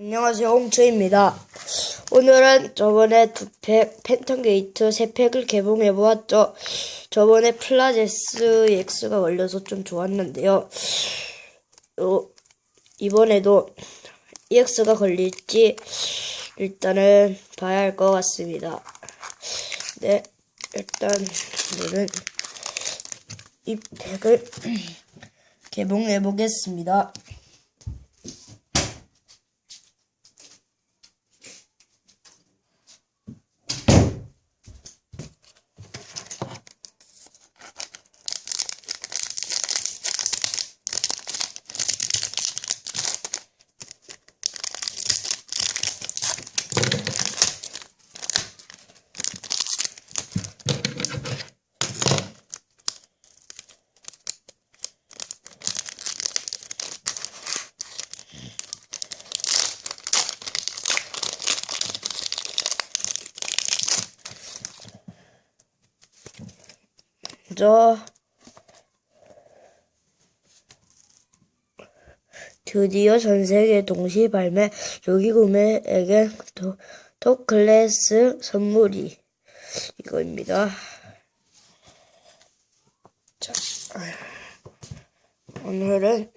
안녕하세요 홍초입니다. 오늘은 저번에 두팩 팬텀 게이트 세 팩을 개봉해 보았죠. 저번에 플라제스 X가 걸려서 좀 좋았는데요. 어, 이번에도 EX가 걸릴지 일단은 봐야 할 것 같습니다. 네, 일단 오늘은 이 팩을 개봉해 보겠습니다. 먼저 드디어 전 세계 동시 발매 조기 구매에겐 도, 톱클래스 선물이 이거입니다. 자, 오늘은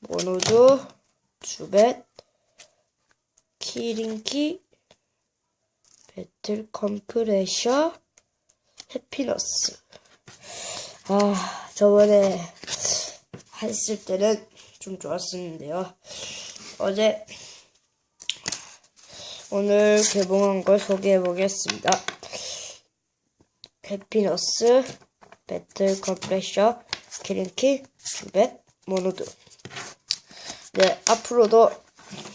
모노드, 주벳, 키링키, 배틀 컴프레셔, 해피너스. 아, 저번에 했을 때는 좀 좋았었는데요. 어제, 오늘 개봉한 걸 소개해 보겠습니다. 해피너스, 배틀 컴프레셔, 키링키, 주벳, 모노드. 네, 앞으로도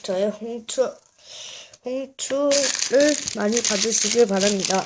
저의 홍추, 홍추를 많이 봐주시길 바랍니다.